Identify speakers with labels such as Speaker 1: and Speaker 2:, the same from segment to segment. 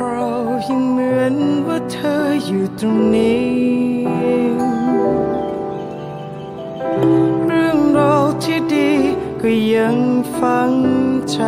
Speaker 1: คราวยังเหมือนว่าเธออยู่ตรงนี้ เรื่องราวที่ดีก็ยังฝังใจ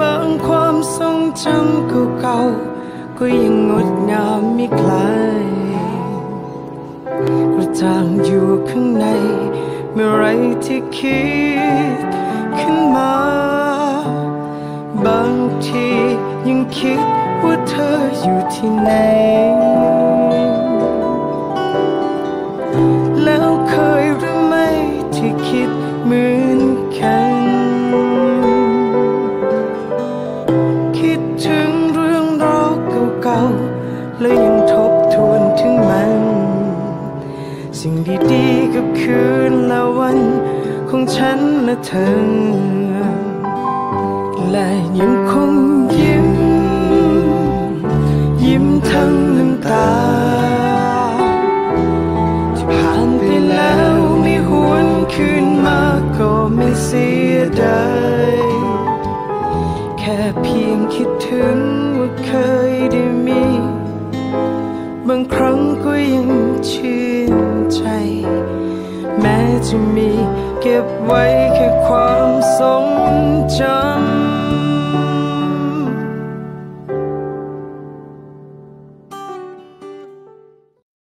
Speaker 1: บางความทรงจำเก่าๆก็ยังงดงามไม่คลายกระจ่างอยู่ข้างใน เมื่อไรที่คิดขึ้นมา เธออยู่ที่ไหน แล้วเคยหรือไม่ที่คิดเหมือนกัน คิดถึงเรื่องราวเก่าๆ แล้วยังทบทวนถึงมัน สิ่งดีๆกับคืนและวันของฉันและเธอ และยังคง ไม่เสียดายแค่เพียงคิดถึงว่าเคยได้มี บางครั้งก็ยังชื่นใจ แม้จะมีเก็บไว้แค่ความ